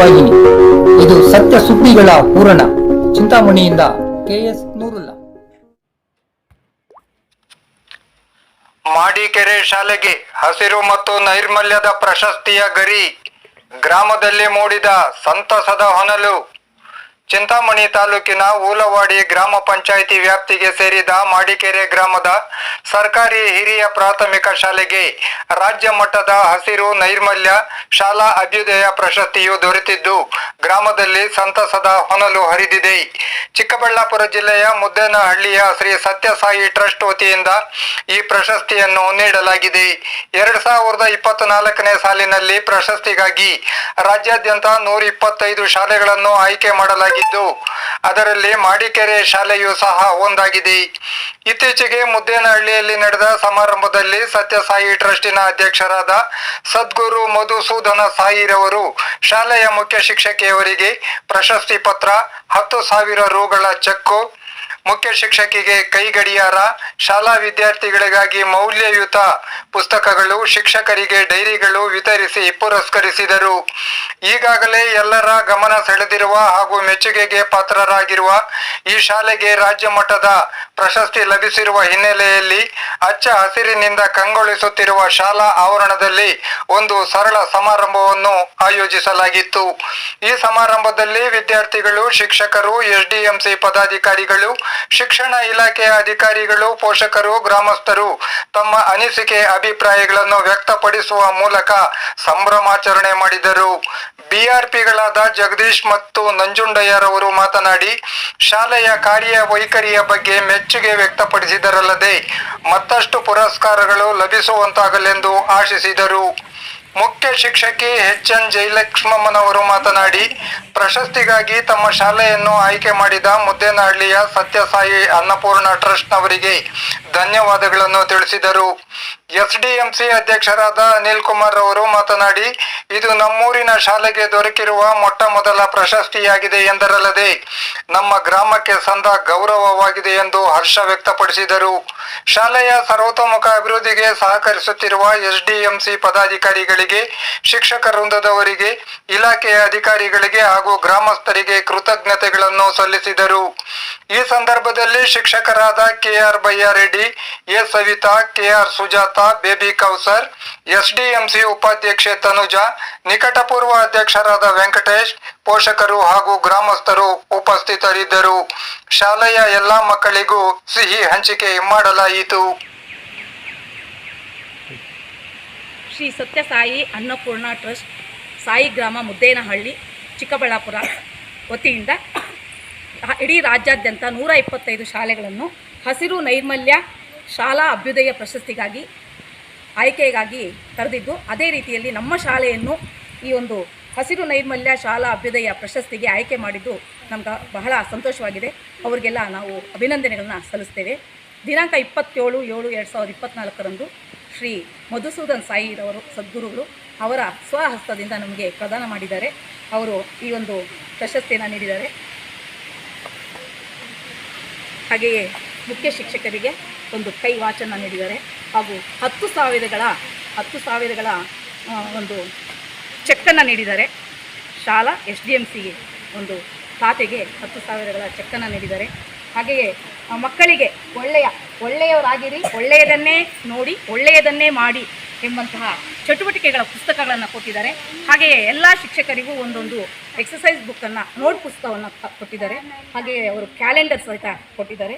ಸುದ್ದಿವಾಹಿನಿ ಇದು ಸತ್ಯ ಸುದ್ದಿಗಳ ಪೂರಣ ಚಿಂತಾಮಣಿಯಿಂದ ಕೆಎಸ್ ನೂರುಲ್ಲ. ಮಾಡಿಕೆರೆ ಶಾಲೆಗೆ ಹಸಿರು ಮತ್ತು ನೈರ್ಮಲ್ಯದ ಪ್ರಶಸ್ತಿಯ ಗರಿ. ಗ್ರಾಮದಲ್ಲಿ ಮೂಡಿದ ಸಂತಸದ ಹೊನಲು ಚಿಂತಾಮಣಿ ತಾಲೂಕಿನ ಊಲವಾಡಿ ಗ್ರಾಮ ಪಂಚಾಯಿತಿ ವ್ಯಾಪ್ತಿಗೆ ಸೇರಿದ ಮಾಡಿಕೆರೆ ಗ್ರಾಮದ ಸರ್ಕಾರಿ ಹಿರಿಯ ಪ್ರಾಥಮಿಕ ಶಾಲೆಗೆ ರಾಜ್ಯ ಮಟ್ಟದ ಹಸಿರು ನೈರ್ಮಲ್ಯ ಶಾಲಾ ಅಭ್ಯುದಯ ಪ್ರಶಸ್ತಿಯು ದೊರೆತಿದ್ದು, ಗ್ರಾಮದಲ್ಲಿ ಸಂತಸದ ಹೊನಲು ಹರಿದಿದೆ. ಚಿಕ್ಕಬಳ್ಳಾಪುರ ಜಿಲ್ಲೆಯ ಮುದ್ದೇನಹಳ್ಳಿಯ ಶ್ರೀ ಸತ್ಯಸಾಯಿ ಟ್ರಸ್ಟ್ ವತಿಯಿಂದ ಈ ಪ್ರಶಸ್ತಿಯನ್ನು ನೀಡಲಾಗಿದೆ. ಎರಡ್ ಸಾವಿರದ ಇಪ್ಪತ್ನಾಲ್ಕನೇ ಸಾಲಿನಲ್ಲಿ ಪ್ರಶಸ್ತಿಗಾಗಿ ರಾಜ್ಯಾದ್ಯಂತ ನೂರ ಇಪ್ಪತ್ತೈದು ಶಾಲೆಗಳನ್ನು ಆಯ್ಕೆ ಅದರಲ್ಲಿ ಮಾಡಿಕೆರೆ ಶಾಲೆಯೂ ಸಹ ಒಂದಾಗಿದೆ. ಇತ್ತೀಚೆಗೆ ಮುದ್ದೇನಹಳ್ಳಿಯಲ್ಲಿ ನಡೆದ ಸಮಾರಂಭದಲ್ಲಿ ಸತ್ಯಸಾಯಿ ಟ್ರಸ್ಟಿನ ಅಧ್ಯಕ್ಷರಾದ ಸದ್ಗುರು ಮಧುಸೂದನ ಸಾಯಿರವರು ಶಾಲೆಯ ಮುಖ್ಯ ಶಿಕ್ಷಕಿಯವರಿಗೆ ಪ್ರಶಸ್ತಿ ಪತ್ರ, ಹತ್ತು ಸಾವಿರ ರುಗಳ ಚೆಕ್ಕು ಮುಖ್ಯ ಶಿಕ್ಷಕಿಗೆ ಕೈಗಡಿಯಾರ ಶಾಲಾ ವಿದ್ಯಾರ್ಥಿಗಳಿಗಾಗಿ ಮೌಲ್ಯಯುತ ಪುಸ್ತಕಗಳು, ಶಿಕ್ಷಕರಿಗೆ ಡೈರಿಗಳು ವಿತರಿಸಿ ಪುರಸ್ಕರಿಸಿದರು. ಈಗಾಗಲೇ ಎಲ್ಲರ ಗಮನ ಸೆಳೆದಿರುವ ಹಾಗೂ ಮೆಚ್ಚುಗೆಗೆ ಪಾತ್ರರಾಗಿರುವ ಈ ಶಾಲೆಗೆ ರಾಜ್ಯ ಮಟ್ಟದ ಪ್ರಶಸ್ತಿ ಲಭಿಸಿರುವ ಹಿನ್ನೆಲೆಯಲ್ಲಿ ಅಚ್ಚ ಹಸಿರಿನಿಂದ ಕಂಗೊಳಿಸುತ್ತಿರುವ ಶಾಲಾ ಆವರಣದಲ್ಲಿ ಒಂದು ಸರಳ ಸಮಾರಂಭವನ್ನು ಆಯೋಜಿಸಲಾಗಿತ್ತು. ಈ ಸಮಾರಂಭದಲ್ಲಿ ವಿದ್ಯಾರ್ಥಿಗಳು, ಶಿಕ್ಷಕರು, ಎಸ್ಡಿಎಂಸಿ ಪದಾಧಿಕಾರಿಗಳು ಶಿಕ್ಷಣ ಇಲಾಖೆಯ ಅಧಿಕಾರಿಗಳು, ಪೋಷಕರು, ಗ್ರಾಮಸ್ಥರು ತಮ್ಮ ಅನಿಸಿಕೆ, ಅಭಿಪ್ರಾಯಗಳನ್ನು ವ್ಯಕ್ತಪಡಿಸುವ ಮೂಲಕ ಸಂಭ್ರಮಾಚರಣೆ ಮಾಡಿದರು. ಬಿಆರ್ಪಿಗಳಾದ ಜಗದೀಶ್ ಮತ್ತು ನಂಜುಂಡಯ್ಯರವರು ಮಾತನಾಡಿ, ಶಾಲೆಯ ಕಾರ್ಯ ವೈಖರಿಯ ಬಗ್ಗೆ ಮೆಚ್ಚುಗೆ ವ್ಯಕ್ತಪಡಿಸಿದರಲ್ಲದೆ ಮತ್ತಷ್ಟು ಪುರಸ್ಕಾರಗಳು ಲಭಿಸುವಂತಾಗಲೆಂದು ಆಶಿಸಿದರು. ಮುಖ್ಯ ಶಿಕ್ಷಕಿ ಎಚ್ ಎನ್ ಜಯಲಕ್ಷ್ಮಮ್ಮನವರು ಮಾತನಾಡಿ, ಪ್ರಶಸ್ತಿಗಾಗಿ ತಮ್ಮ ಶಾಲೆಯನ್ನು ಆಯ್ಕೆ ಮಾಡಿದ ಮುದ್ದೇನಹಳ್ಳಿಯ ಸತ್ಯಸಾಯಿ ಅನ್ನಪೂರ್ಣ ಟ್ರಸ್ಟ್ನವರಿಗೆ ಧನ್ಯವಾದಗಳನ್ನು ತಿಳಿಸಿದರು. ಎಸ್ಡಿಎಂಸಿ ಅಧ್ಯಕ್ಷರಾದ ಅನಿಲ್ ಕುಮಾರ್ ಅವರು ಮಾತನಾಡಿ, ಇದು ನಮ್ಮೂರಿನ ಶಾಲೆಗೆ ದೊರಕಿರುವ ಮೊಟ್ಟ ಮೊದಲ ಪ್ರಶಸ್ತಿಯಾಗಿದೆ ಎಂದರಲ್ಲದೆ, ನಮ್ಮ ಗ್ರಾಮಕ್ಕೆ ಸಂದ ಗೌರವವಾಗಿದೆ ಎಂದು ಹರ್ಷ ವ್ಯಕ್ತಪಡಿಸಿದರು. ಶಾಲೆಯ ಸರ್ವತೋಮುಖ ಅಭಿವೃದ್ಧಿಗೆ ಸಹಕರಿಸುತ್ತಿರುವ ಎಸ್ಡಿಎಂಸಿ ಪದಾಧಿಕಾರಿಗಳಿಗೆ, ಶಿಕ್ಷಕ ವೃಂದದವರಿಗೆ, ಇಲಾಖೆಯ ಅಧಿಕಾರಿಗಳಿಗೆ ಹಾಗೂ ಗ್ರಾಮಸ್ಥರಿಗೆ ಕೃತಜ್ಞತೆಗಳನ್ನು ಸಲ್ಲಿಸಿದರು. ಈ ಸಂದರ್ಭದಲ್ಲಿ ಶಿಕ್ಷಕರಾದ KR Bayyareddy A Savitha, KR Sujatha Baby Kausar, SDMC ಉಪಾಧ್ಯಕ್ಷೆ ತನುಜಾ, ನಿಕಟಪೂರ್ವ ಅಧ್ಯಕ್ಷರಾದ ವೆಂಕಟೇಶ್, ಪೋಷಕರು ಹಾಗೂ ಗ್ರಾಮಸ್ಥರು ಉಪಸ್ಥಿತರಿದ್ದರು. ಶಾಲೆಯ ಎಲ್ಲಾ ಮಕ್ಕಳಿಗೂ ಸಿಹಿ ಹಂಚಿಕೆ ಮಾಡಲಾಯಿತು. ಶ್ರೀ ಸತ್ಯಸಾಯಿ ಅನ್ನಪೂರ್ಣ ಟ್ರಸ್ಟ್, ಸಾಯಿ ಗ್ರಾಮ ಮುದ್ದೇನಹಳ್ಳಿ, ಚಿಕ್ಕಬಳ್ಳಾಪುರ ವತಿಯಿಂದ ಇಡೀ ರಾಜ್ಯಾದ್ಯಂತ ನೂರ ಇಪ್ಪತ್ತೈದು ಶಾಲೆಗಳನ್ನು ಹಸಿರು ನೈರ್ಮಲ್ಯ ಶಾಲಾ ಅಭ್ಯುದಯ ಪ್ರಶಸ್ತಿಗಾಗಿ ಆಯ್ಕೆಗಾಗಿ ಕರೆದಿದ್ದು, ಅದೇ ರೀತಿಯಲ್ಲಿ ನಮ್ಮ ಶಾಲೆಯನ್ನು ಈ ಒಂದು ಹಸಿರು ನೈರ್ಮಲ್ಯ ಶಾಲಾ ಅಭ್ಯುದಯ ಪ್ರಶಸ್ತಿಗೆ ಆಯ್ಕೆ ಮಾಡಿದ್ದು ನಮ್ಗೆ ಬಹಳ ಸಂತೋಷವಾಗಿದೆ. ಅವರಿಗೆಲ್ಲ ನಾವು ಅಭಿನಂದನೆಗಳನ್ನ ಸಲ್ಲಿಸ್ತೇವೆ. ದಿನಾಂಕ ಇಪ್ಪತ್ತೇಳು ಏಳು ಎರಡು ಸಾವಿರದ ಇಪ್ಪತ್ತ್ನಾಲ್ಕರಂದು ಶ್ರೀ ಮಧುಸೂದನ್ ಸಾಯಿರವರು ಸದ್ಗುರುಗಳು ಅವರ ಸ್ವಹಸ್ತದಿಂದ ನಮಗೆ ಪ್ರದಾನ ಮಾಡಿದ್ದಾರೆ. ಅವರು ಈ ಒಂದು ಪ್ರಶಸ್ತಿಯನ್ನು ನೀಡಿದ್ದಾರೆ. ಹಾಗೆಯೇ ಮುಖ್ಯ ಶಿಕ್ಷಕರಿಗೆ ಒಂದು ಕೈ ವಾಚನ್ನು ನೀಡಿದ್ದಾರೆ. ಹಾಗೂ ಹತ್ತು ಸಾವಿರಗಳ ಹತ್ತು ಸಾವಿರಗಳ ಒಂದು ಚೆಕ್ಕನ್ನು ನೀಡಿದ್ದಾರೆ. ಶಾಲಾ ಎಸ್ ಡಿ ಎಂ ಸಿಗೆ ಒಂದು ಖಾತೆಗೆ ಹತ್ತು ಸಾವಿರಗಳ ಚೆಕ್ಕನ್ನು ನೀಡಿದ್ದಾರೆ. ಹಾಗೆಯೇ ಮಕ್ಕಳಿಗೆ ಒಳ್ಳೆಯ, ಒಳ್ಳೆಯವರಾಗಿರಿ, ಒಳ್ಳೆಯದನ್ನೇ ನೋಡಿ, ಒಳ್ಳೆಯದನ್ನೇ ಮಾಡಿ ಎಂಬಂತಹ ಚಟುವಟಿಕೆಗಳ ಪುಸ್ತಕಗಳನ್ನು ಕೊಟ್ಟಿದ್ದಾರೆ. ಹಾಗೆಯೇ ಎಲ್ಲ ಶಿಕ್ಷಕರಿಗೂ ಒಂದೊಂದು ಎಕ್ಸಸೈಸ್ ಬುಕ್ಕನ್ನು, ನೋಟ್ ಪುಸ್ತಕವನ್ನು ಕೊಟ್ಟಿದ್ದಾರೆ. ಹಾಗೆಯೇ ಅವರು ಕ್ಯಾಲೆಂಡರ್ ಸಹಿತ ಕೊಟ್ಟಿದ್ದಾರೆ.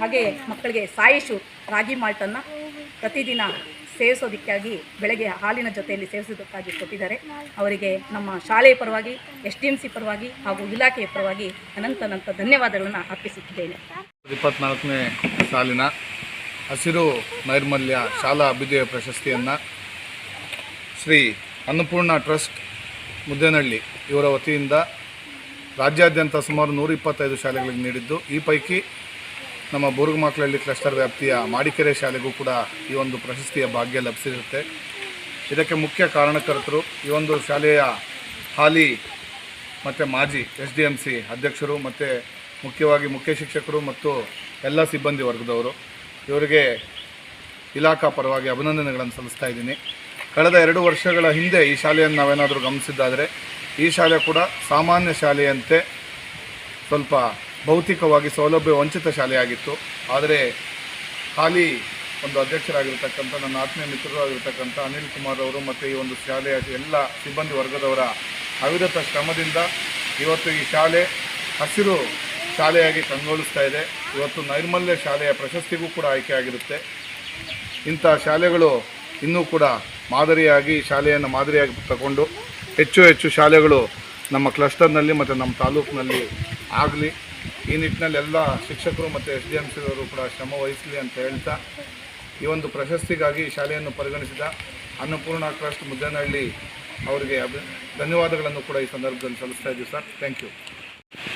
ಹಾಗೆಯೇ ಹಾಗೆ ಮಕ್ಕಳಿಗೆ ಸಾಯಿಶು ರಾಗಿ ಮಾಲ್ಟನ್ನು ಪ್ರತಿದಿನ ಸೇವಿಸೋದಕ್ಕಾಗಿ ಬೆಳಗ್ಗೆ ಹಾಲಿನ ಜೊತೆಯಲ್ಲಿ ಸೇವಿಸೋದಕ್ಕಾಗಿ ಕೊಟ್ಟಿದ್ದಾರೆ. ಅವರಿಗೆ ನಮ್ಮ ಶಾಲೆಯ ಪರವಾಗಿ, ಎಸ್ ಡಿ ಎಂ ಸಿ ಪರವಾಗಿ ಹಾಗೂ ಇಲಾಖೆಯ ಪರವಾಗಿ ಅನಂತ ಅನಂತ ಧನ್ಯವಾದಗಳನ್ನು ಅರ್ಪಿಸುತ್ತಿದ್ದೇನೆ. ಇಪ್ಪತ್ನಾಲ್ಕನೇ ಸಾಲಿನ ಹಸಿರು ನೈರ್ಮಲ್ಯ ಶಾಲಾ ಅಭ್ಯುದಯ ಪ್ರಶಸ್ತಿಯನ್ನು ಶ್ರೀ ಅನ್ನಪೂರ್ಣ ಟ್ರಸ್ಟ್ ಮುದ್ದೇನಹಳ್ಳಿ ಇವರ ವತಿಯಿಂದ ರಾಜ್ಯಾದ್ಯಂತ ಸುಮಾರು ನೂರ ಇಪ್ಪತ್ತೈದು ಶಾಲೆಗಳಿಗೆ ನೀಡಿದ್ದು. ಈ ಪೈಕಿ ನಮ್ಮ ಬೋರುಗಮಾಕ್ಲಹಳ್ಳಿ ಕ್ಲಸ್ಟರ್ ವ್ಯಾಪ್ತಿಯ ಮಾಡಿಕೆರೆ ಶಾಲೆಗೂ ಕೂಡ ಈ ಒಂದು ಪ್ರಶಸ್ತಿಯ ಭಾಗ್ಯ ಲಭಿಸಿರುತ್ತೆ. ಇದಕ್ಕೆ ಮುಖ್ಯ ಕಾರಣಕರ್ತರು ಈ ಒಂದು ಶಾಲೆಯ ಹಾಲಿ ಮತ್ತು ಮಾಜಿ ಎಸ್ ಡಿ ಎಂ ಸಿ ಅಧ್ಯಕ್ಷರು ಮತ್ತು ಮುಖ್ಯವಾಗಿ ಮುಖ್ಯ ಶಿಕ್ಷಕರು ಮತ್ತು ಎಲ್ಲ ಸಿಬ್ಬಂದಿ ವರ್ಗದವರು. ಇವರಿಗೆ ಇಲಾಖಾ ಪರವಾಗಿ ಅಭಿನಂದನೆಗಳನ್ನು ಸಲ್ಲಿಸ್ತಾ ಇದ್ದೀನಿ. ಕಳೆದ ಎರಡು ವರ್ಷಗಳ ಹಿಂದೆ ಈ ಶಾಲೆಯನ್ನು ನಾವೇನಾದರೂ ಗಮನಿಸಿದ್ದಾದರೆ ಈ ಶಾಲೆ ಕೂಡ ಸಾಮಾನ್ಯ ಶಾಲೆಯಂತೆ ಸ್ವಲ್ಪ ಭೌತಿಕವಾಗಿ ಸೌಲಭ್ಯ ವಂಚಿತ ಶಾಲೆಯಾಗಿತ್ತು. ಆದರೆ ಹಾಲಿ ಒಂದು ಅಧ್ಯಕ್ಷರಾಗಿರ್ತಕ್ಕಂಥ, ನನ್ನ ಆತ್ಮೀಯ ಮಿತ್ರರು ಆಗಿರ್ತಕ್ಕಂಥ ಅನಿಲ್ ಕುಮಾರ್ ಅವರು ಮತ್ತು ಈ ಒಂದು ಶಾಲೆಯ ಎಲ್ಲ ಸಿಬ್ಬಂದಿ ವರ್ಗದವರ ಅವಿರತ ಶ್ರಮದಿಂದ ಇವತ್ತು ಈ ಶಾಲೆ ಹಸಿರು ಶಾಲೆಯಾಗಿ ಕಂಗೊಳಿಸ್ತಾ ಇದೆ. ಇವತ್ತು ನೈರ್ಮಲ್ಯ ಶಾಲೆಯ ಪ್ರಶಸ್ತಿಗೂ ಕೂಡ ಆಯ್ಕೆಯಾಗಿರುತ್ತೆ. ಇಂಥ ಶಾಲೆಗಳು ಇನ್ನೂ ಕೂಡ ಮಾದರಿಯಾಗಿ, ಶಾಲೆಯನ್ನು ಮಾದರಿಯಾಗಿ ತಗೊಂಡು ಹೆಚ್ಚು ಹೆಚ್ಚು ಶಾಲೆಗಳು ನಮ್ಮ ಕ್ಲಸ್ಟರ್ನಲ್ಲಿ ಮತ್ತು ನಮ್ಮ ತಾಲೂಕಿನಲ್ಲಿ ಆಗಲಿ. ಈ ನಿಟ್ಟಿನಲ್ಲಿ ಎಲ್ಲ ಶಿಕ್ಷಕರು ಮತ್ತು ಎಸ್ ಡಿ ಎಂ ಸಿವರು ಕೂಡ ಶ್ರಮ ವಹಿಸಲಿ ಅಂತ ಹೇಳ್ತಾ ಈ ಒಂದು ಪ್ರಶಸ್ತಿಗಾಗಿ ಶಾಲೆಯನ್ನು ಪರಿಗಣಿಸಿದ ಅನ್ನಪೂರ್ಣ ಟ್ರಸ್ಟ್ ಮುದ್ದನಹಳ್ಳಿ ಅವರಿಗೆ ಧನ್ಯವಾದಗಳನ್ನು ಕೂಡ ಈ ಸಂದರ್ಭದಲ್ಲಿ ಸಲ್ಲಿಸ್ತಾ ಇದ್ದೀವಿ ಸರ್. ಥ್ಯಾಂಕ್ ಯು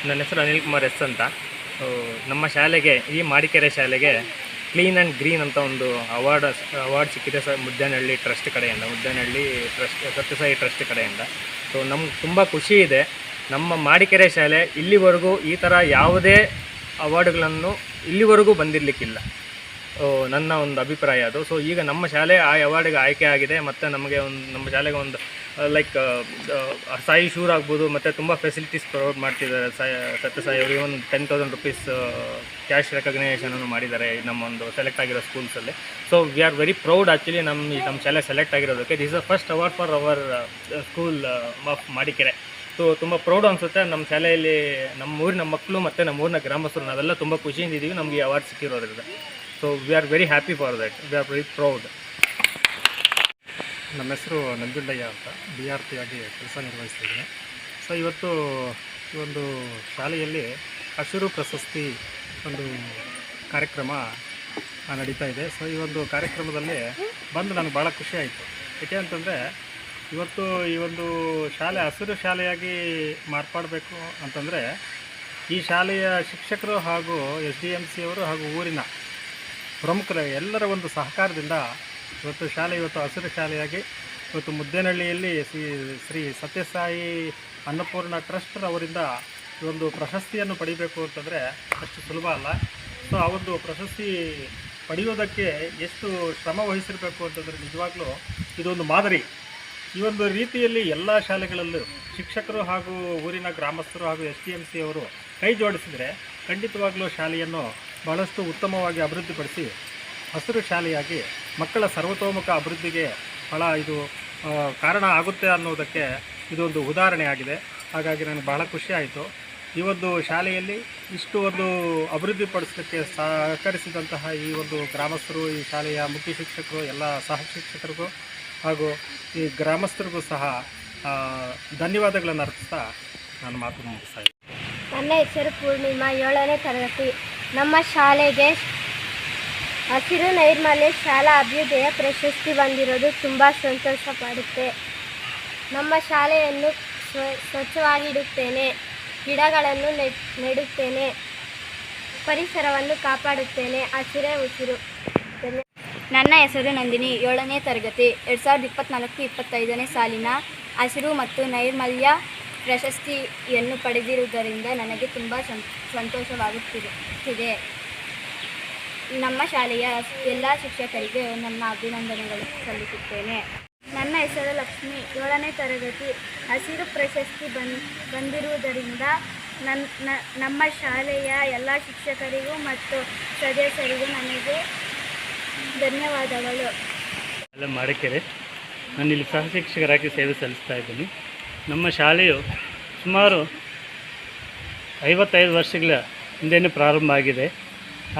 ನನ್ನ ಹೆಸರು ಅನಿಲ್ ಕುಮಾರ್ ಎಸ್ ಅಂತ. ನಮ್ಮ ಶಾಲೆಗೆ, ಈ ಮಾಡಿಕೆರೆ ಶಾಲೆಗೆ ಕ್ಲೀನ್ ಆ್ಯಂಡ್ ಗ್ರೀನ್ ಅಂತ ಒಂದು ಅವಾರ್ಡ್ ಅವಾರ್ಡ್ ಸಿಕ್ಕಿದೆ ಸರ್ ಮುದ್ದೇನಹಳ್ಳಿ ಟ್ರಸ್ಟ್ ಕಡೆಯಿಂದ, ಮುದ್ದೇನಹಳ್ಳಿ ಟ್ರಸ್ಟ್ ಸತ್ಯಸಾಯಿ ಟ್ರಸ್ಟ್ ಕಡೆಯಿಂದ. ಸೊ ನಮ್ಗೆ ತುಂಬ ಖುಷಿ ಇದೆ. ನಮ್ಮ ಮಾಡಿಕೆರೆ ಶಾಲೆ ಇಲ್ಲಿವರೆಗೂ ಈ ಥರ ಯಾವುದೇ ಅವಾರ್ಡ್ಗಳನ್ನು ಇಲ್ಲಿವರೆಗೂ ಬಂದಿರಲಿಕ್ಕಿಲ್ಲ. ನನ್ನ ಒಂದು ಅಭಿಪ್ರಾಯ ಅದು. ಸೊ ಈಗ ನಮ್ಮ ಶಾಲೆ ಆ ಅವಾರ್ಡಿಗೆ ಆಯ್ಕೆ ಆಗಿದೆ. ಮತ್ತು ನಮಗೆ ಒಂದು, ನಮ್ಮ ಶಾಲೆಗೆ ಒಂದು ಲೈಕ್ ಸಾಯಿ ಶೂರ್ ಆಗ್ಬೋದು. ಮತ್ತು ತುಂಬ ಫೆಸಿಲಿಟೀಸ್ ಪ್ರೊವೈಡ್ ಮಾಡ್ತಿದ್ದಾರೆ. ಸಾಯಿ ಸತ್ಯಸಾಯಿ ಅವರಿಗೆ ಒಂದು ಟೆನ್ ತೌಸಂಡ್ ರುಪೀಸ್ ಕ್ಯಾಶ್ ರೆಕಗ್ನೇಷನನ್ನು ಮಾಡಿದ್ದಾರೆ ನಮ್ಮ ಒಂದು ಸೆಲೆಕ್ಟ್ ಆಗಿರೋ ಸ್ಕೂಲ್ಸಲ್ಲಿ so we are very proud actually ನಮ್ಮ ನಮ್ಮ ಶಾಲೆ select ಆಗಿರೋದಕ್ಕೆ. This a first award for our school of Madikere. So ತುಂಬ ಪ್ರೌಡ್ ಅನಿಸುತ್ತೆ. ನಮ್ಮ ಶಾಲೆಯಲ್ಲಿ ನಮ್ಮ ಊರಿನ ಮಕ್ಕಳು ಮತ್ತು ನಮ್ಮ ಊರಿನ ಗ್ರಾಮಸ್ಥರು, ನಾವೆಲ್ಲ ತುಂಬ ಖುಷಿಯಿಂದ ಇದ್ದೀವಿ ನಮಗೆ award ಸಿಕ್ಕಿರೋದ್ರಿಂದ. So we are very happy for that we are very proud ನಮ್ಮ ಹೆಸರು ನಂಜುಂಡಯ್ಯ ಅಂತ. ಬಿ ಆರ್ ಪಿ ಆಗಿ ಕೆಲಸ ನಿರ್ವಹಿಸ್ತಿದ್ದೀನಿ ಸೊ ಇವತ್ತು ಈ ಒಂದು ಶಾಲೆಯಲ್ಲಿ ಹಸಿರು ಪ್ರಶಸ್ತಿ ಒಂದು ಕಾರ್ಯಕ್ರಮ ನಡೀತಾ ಇದೆ. ಸೊ ಈ ಒಂದು ಕಾರ್ಯಕ್ರಮದಲ್ಲಿ ಬಂದು ನನಗೆ ಭಾಳ ಖುಷಿ ಆಯಿತು. ಯಾಕೆ ಅಂತಂದರೆ ಇವತ್ತು ಈ ಒಂದು ಶಾಲೆ, ಹಸಿರು ಶಾಲೆಯಾಗಿ ಮಾರ್ಪಾಡಬೇಕು ಅಂತಂದರೆ, ಈ ಶಾಲೆಯ ಶಿಕ್ಷಕರು ಹಾಗೂ ಎಸ್ ಡಿ ಎಂ ಸಿಯವರು ಹಾಗೂ ಊರಿನ ಪ್ರಮುಖರ ಎಲ್ಲರ ಒಂದು ಸಹಕಾರದಿಂದ ಇವತ್ತು ಶಾಲೆ, ಇವತ್ತು ಹಸಿರು ಶಾಲೆಯಾಗಿ, ಇವತ್ತು ಮುದ್ದೇನಹಳ್ಳಿಯಲ್ಲಿ ಶ್ರೀ ಶ್ರೀ ಸತ್ಯಸಾಯಿ ಅನ್ನಪೂರ್ಣ ಟ್ರಸ್ಟ್ ಅವರಿಂದ ಈ ಒಂದು ಪ್ರಶಸ್ತಿಯನ್ನು ಪಡಿಬೇಕು ಅಂತಂದರೆ ಅಷ್ಟು ಸುಲಭ ಅಲ್ಲ. ಸೊ, ಆ ಒಂದು ಪ್ರಶಸ್ತಿ ಪಡೆಯೋದಕ್ಕೆ ಎಷ್ಟು ಶ್ರಮ ವಹಿಸಿರಬೇಕು ಅಂತಂದರೆ ನಿಜವಾಗ್ಲೂ ಇದೊಂದು ಮಾದರಿ. ಈ ಒಂದು ರೀತಿಯಲ್ಲಿ ಎಲ್ಲ ಶಾಲೆಗಳಲ್ಲೂ ಶಿಕ್ಷಕರು ಹಾಗೂ ಊರಿನ ಗ್ರಾಮಸ್ಥರು ಹಾಗೂ ಎಸ್ ಡಿ ಎಂ ಸಿ ಅವರು ಕೈ ಜೋಡಿಸಿದರೆ ಖಂಡಿತವಾಗಲೂ ಶಾಲೆಯನ್ನು ಬಹಳಷ್ಟು ಉತ್ತಮವಾಗಿ ಅಭಿವೃದ್ಧಿಪಡಿಸಿ ಹಸಿರು ಶಾಲೆಯಾಗಿ ಮಕ್ಕಳ ಸರ್ವತೋಮುಖ ಅಭಿವೃದ್ಧಿಗೆ ಬಹಳ ಇದು ಕಾರಣ ಆಗುತ್ತೆ ಅನ್ನೋದಕ್ಕೆ ಇದೊಂದು ಉದಾಹರಣೆ ಆಗಿದೆ. ಹಾಗಾಗಿ ನನಗೆ ಬಹಳ ಖುಷಿ ಆಯಿತು. ಈ ಒಂದು ಶಾಲೆಯಲ್ಲಿ ಇಷ್ಟು ಒಂದು ಅಭಿವೃದ್ಧಿಪಡಿಸಲಿಕ್ಕೆ ಸಹಕರಿಸಿದಂತಹ ಈ ಒಂದು ಗ್ರಾಮಸ್ಥರು, ಈ ಶಾಲೆಯ ಮುಖ್ಯ ಶಿಕ್ಷಕರು, ಎಲ್ಲ ಸಹ ಶಿಕ್ಷಕರಿಗೂ ಹಾಗೂ ಈ ಗ್ರಾಮಸ್ಥರಿಗೂ ಸಹ ಧನ್ಯವಾದಗಳನ್ನು ಅರ್ಪಿಸ್ತಾ ನಾನು ಮಾತು ಮುಗಿಸ್ತಾ ಇದ್ದೀನಿ. ನನ್ನ ಹೆಸರು ಪೂರ್ಣಿಮಾ, ಏಳನೇ ತರಗತಿ. ನಮ್ಮ ಶಾಲೆಗೆ ಹಸಿರು ನೈರ್ಮಲ್ಯ ಶಾಲಾ ಅಭ್ಯುದಯ ಪ್ರಶಸ್ತಿ ಬಂದಿರೋದು ತುಂಬ ಸಂತೋಷ ಪಡುತ್ತೆ. ನಮ್ಮ ಶಾಲೆಯನ್ನು ಸ್ವ ಸ್ವಚ್ಛವಾಗಿಡುತ್ತೇನೆ ಗಿಡಗಳನ್ನು ನೆಡುತ್ತೇನೆ, ಪರಿಸರವನ್ನು ಕಾಪಾಡುತ್ತೇನೆ. ಹಸಿರೇ ಉಸಿರು. ನನ್ನ ಹೆಸರು ನಂದಿನಿ. ಏಳನೇ ತರಗತಿ, ಎರಡು ಸಾವಿರದ ಇಪ್ಪತ್ತ್ನಾಲ್ಕು ಇಪ್ಪತ್ತೈದನೇ ಸಾಲಿನ ಹಸಿರು ಮತ್ತು ನೈರ್ಮಲ್ಯ ಪ್ರಶಸ್ತಿಯನ್ನು ಪಡೆದಿರುವುದರಿಂದ ನನಗೆ ತುಂಬ ಸಂತೋಷವಾಗುತ್ತಿದೆ. ನಮ್ಮ ಶಾಲೆಯ ಎಲ್ಲ ಶಿಕ್ಷಕರಿಗೆ ನನ್ನ ಅಭಿನಂದನೆಗಳು ಸಲ್ಲಿಸುತ್ತೇನೆ. ನನ್ನ ಹೆಸರು ಲಕ್ಷ್ಮಿ. ಏಳನೇ ತರಗತಿ, ಹಸಿರು ಪ್ರಶಸ್ತಿ ಬನ್ ಬಂದಿರುವುದರಿಂದ ನನ್ನ ನಮ್ಮ ಶಾಲೆಯ ಎಲ್ಲ ಶಿಕ್ಷಕರಿಗೂ ಮತ್ತು ಸದಸ್ಯರಿಗೂ ನನಗೆ ಧನ್ಯವಾದಗಳು. ಎಲ್ಲ ನಾನು ಇಲ್ಲಿ ಸಹ ಶಿಕ್ಷಕರಾಗಿ ಸೇವೆ ಸಲ್ಲಿಸ್ತಾ ಇದ್ದೀನಿ. ನಮ್ಮ ಶಾಲೆಯು ಸುಮಾರು ಐವತ್ತೈದು ವರ್ಷಗಳ ಹಿಂದೆಯೇ ಪ್ರಾರಂಭ ಆಗಿದೆ.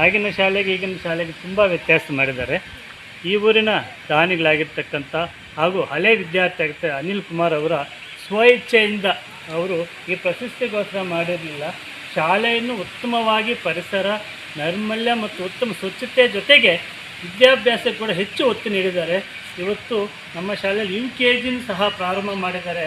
ಆಗಿನ ಶಾಲೆಗೆ ಈಗಿನ ಶಾಲೆಗೆ ತುಂಬ ವ್ಯತ್ಯಾಸ ಮಾಡಿದ್ದಾರೆ. ಈ ಊರಿನ ದಾನಿಗಳಾಗಿರ್ತಕ್ಕಂಥ ಹಾಗೂ ಹಳೆ ವಿದ್ಯಾರ್ಥಿ ಅನಿಲ್ ಕುಮಾರ್ ಅವರ ಸ್ವಇಚ್ಛೆಯಿಂದ ಅವರು ಈ ಪ್ರಶಸ್ತಿಗೋಸ್ಕರ ಮಾಡಿರಲಿಲ್ಲ. ಶಾಲೆಯನ್ನು ಉತ್ತಮವಾಗಿ ಪರಿಸರ, ನೈರ್ಮಲ್ಯ ಮತ್ತು ಉತ್ತಮ ಸ್ವಚ್ಛತೆ ಜೊತೆಗೆ ವಿದ್ಯಾಭ್ಯಾಸ ಕೂಡ ಹೆಚ್ಚು ಒತ್ತು ನೀಡಿದ್ದಾರೆ. ಇವತ್ತು ನಮ್ಮ ಶಾಲೆಯಲ್ಲಿ ಯು ಕೆ ಜಿನ ಸಹ ಪ್ರಾರಂಭ ಮಾಡಿದ್ದಾರೆ.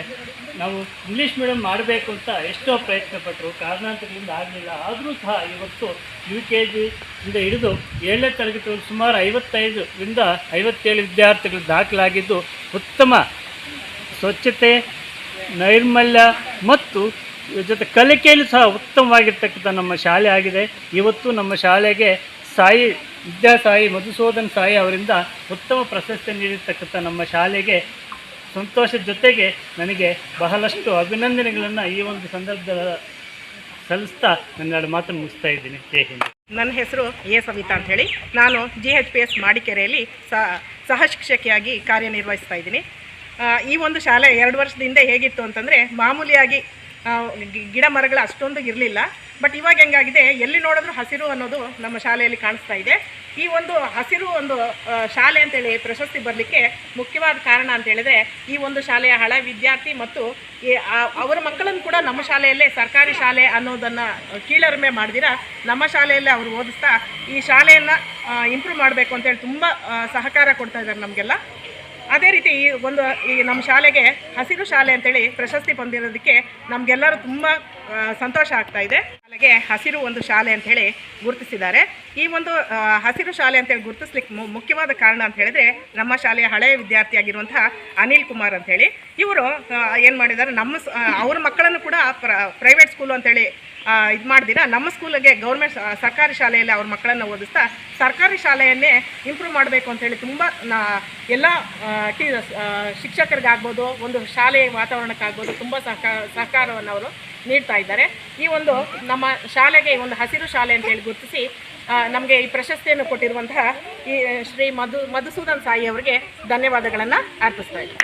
ನಾವು ಇಂಗ್ಲೀಷ್ ಮೀಡಿಯಂ ಮಾಡಬೇಕು ಅಂತ ಎಷ್ಟೋ ಪ್ರಯತ್ನ ಪಟ್ಟರು ಕಾರಣಾಂತರಗಳಿಂದ ಆಗಲಿಲ್ಲ. ಆದರೂ ಸಹ ಇವತ್ತು ಯು ಕೆ ಜಿಯಿಂದ ಹಿಡಿದು ಏಳನೇ ತರಗತಿ ಸುಮಾರು ಐವತ್ತೈದರಿಂದ ಐವತ್ತೇಳು ವಿದ್ಯಾರ್ಥಿಗಳು ದಾಖಲಾಗಿದ್ದು, ಉತ್ತಮ ಸ್ವಚ್ಛತೆ, ನೈರ್ಮಲ್ಯ ಮತ್ತು ಜೊತೆ ಕಲಿಕೆಯಲ್ಲಿ ಸಹ ಉತ್ತಮವಾಗಿರ್ತಕ್ಕಂಥ ನಮ್ಮ ಶಾಲೆ ಆಗಿದೆ. ಇವತ್ತು ನಮ್ಮ ಶಾಲೆಗೆ ಸಾಯಿ ವಿದ್ಯಾಸಾಯಿ ಮಧುಸೂದನ್ ಸಾಯಿ ಅವರಿಂದ ಉತ್ತಮ ಪ್ರಶಸ್ತಿ ನೀಡಿರ್ತಕ್ಕಂಥ ನಮ್ಮ ಶಾಲೆಗೆ ಸಂತೋಷದ ಜೊತೆಗೆ ನನಗೆ ಬಹಳಷ್ಟು ಅಭಿನಂದನೆಗಳನ್ನು ಈ ಒಂದು ಸಂದರ್ಭದ ಸಲ್ಲಿಸ್ತಾ ನನ್ನೆರಡು ಮಾತನ್ನು ಮುಗಿಸ್ತಾ ಇದ್ದೀನಿ. ಜೈ ಹಿಂದ್. ನನ್ನ ಹೆಸರು ಎ ಸವಿತಾ ಅಂತ ಹೇಳಿ. ನಾನು ಜಿ ಎಚ್ ಪಿ ಎಸ್ ಮಾಡಿಕೆರೆಯಲ್ಲಿ ಸಹ ಶಿಕ್ಷಕಿಯಾಗಿ ಕಾರ್ಯನಿರ್ವಹಿಸ್ತಾ ಇದ್ದೀನಿ. ಈ ಒಂದು ಶಾಲೆ ಎರಡು ವರ್ಷದಿಂದ ಹೇಗಿತ್ತು ಅಂತಂದರೆ ಮಾಮೂಲಿಯಾಗಿ ಗಿಡ ಮರಗಳು ಅಷ್ಟೊಂದು ಇರಲಿಲ್ಲ. ಬಟ್ ಇವಾಗ ಹೆಂಗಾಗಿದೆ? ಎಲ್ಲಿ ನೋಡಿದ್ರು ಹಸಿರು ಅನ್ನೋದು ನಮ್ಮ ಶಾಲೆಯಲ್ಲಿ ಕಾಣಿಸ್ತಾ ಇದೆ. ಈ ಒಂದು ಹಸಿರು ಒಂದು ಶಾಲೆ ಅಂತೇಳಿ ಪ್ರಶಸ್ತಿ ಬರಲಿಕ್ಕೆ ಮುಖ್ಯವಾದ ಕಾರಣ ಅಂತ ಹೇಳಿದ್ರೆ ಈ ಒಂದು ಶಾಲೆಯ ಹಳೆ ವಿದ್ಯಾರ್ಥಿ ಮತ್ತು ಅವರ ಮಕ್ಕಳನ್ನು ಕೂಡ ನಮ್ಮ ಶಾಲೆಯಲ್ಲೇ ಸರ್ಕಾರಿ ಶಾಲೆ ಅನ್ನೋದನ್ನು ಕೀಳರಿಮೆ ಮಾಡ್ದಿರ. ನಮ್ಮ ಶಾಲೆಯಲ್ಲೇ ಅವರು ಓದಿಸ್ತಾ ಈ ಶಾಲೆಯನ್ನು ಇಂಪ್ರೂವ್ ಮಾಡಬೇಕು ಅಂತೇಳಿ ತುಂಬ ಸಹಕಾರ ಕೊಡ್ತಾ ಇದ್ದಾರೆ ನಮಗೆಲ್ಲ. ಅದೇ ರೀತಿ ಒಂದು ಈ ನಮ್ಮ ಶಾಲೆಗೆ ಹಸಿರು ಶಾಲೆ ಅಂತೇಳಿ ಪ್ರಶಸ್ತಿ ಬಂದಿರೋದಕ್ಕೆ ನಮಗೆಲ್ಲರೂ ತುಂಬ ಸಂತೋಷ ಆಗ್ತಾ ಇದೆ. ಅಲ್ಲಿಗೆ ಹಸಿರು ಒಂದು ಶಾಲೆ ಅಂತ ಹೇಳಿ ಗುರುತಿಸಿದ್ದಾರೆ. ಈ ಒಂದು ಹಸಿರು ಶಾಲೆ ಅಂತೇಳಿ ಗುರುತಿಸ್ಲಿಕ್ಕೆ ಮುಖ್ಯವಾದ ಕಾರಣ ಅಂತ ಹೇಳಿದ್ರೆ ನಮ್ಮ ಶಾಲೆಯ ಹಳೆಯ ವಿದ್ಯಾರ್ಥಿಯಾಗಿರುವಂತಹ ಅನಿಲ್ ಕುಮಾರ್ ಅಂತೇಳಿ ಇವರು ಏನು ಮಾಡಿದ್ದಾರೆ? ನಮ್ಮ ಅವ್ರ ಮಕ್ಕಳನ್ನು ಕೂಡ ಪ್ರೈವೇಟ್ ಸ್ಕೂಲು ಅಂತೇಳಿ ಇದು ಮಾಡ್ದಿರ? ನಮ್ಮ ಸ್ಕೂಲಿಗೆ ಗೌರ್ಮೆಂಟ್ ಸರ್ಕಾರಿ ಶಾಲೆಯಲ್ಲಿ ಅವ್ರ ಮಕ್ಕಳನ್ನು ಓದಿಸ್ತಾ ಸರ್ಕಾರಿ ಶಾಲೆಯನ್ನೇ ಇಂಪ್ರೂವ್ ಮಾಡಬೇಕು ಅಂತೇಳಿ ತುಂಬ ಎಲ್ಲ ಟೀ ಶಿಕ್ಷಕರಿಗಾಗ್ಬೋದು, ಒಂದು ಶಾಲೆಯ ವಾತಾವರಣಕ್ಕಾಗ್ಬೋದು ತುಂಬ ಸಹಕಾರ ಸಹಕಾರವನ್ನು ಅವರು ನೀಡ್ತಾ ಇದ್ದಾರೆ. ಈ ಒಂದು ನಮ್ಮ ಶಾಲೆಗೆ ಈ ಒಂದು ಹಸಿರು ಶಾಲೆ ಅಂತ ಹೇಳಿ ಗುರುತಿಸಿ ನಮಗೆ ಈ ಪ್ರಶಸ್ತಿಯನ್ನು ಕೊಟ್ಟಿರುವಂತಹ ಈ ಶ್ರೀ ಮಧು ಮಧುಸೂದನ್ ಸಾಯಿ ಅವರಿಗೆ ಧನ್ಯವಾದಗಳನ್ನು ಅರ್ಪಿಸ್ತಾ ಇದ್ದೀನಿ.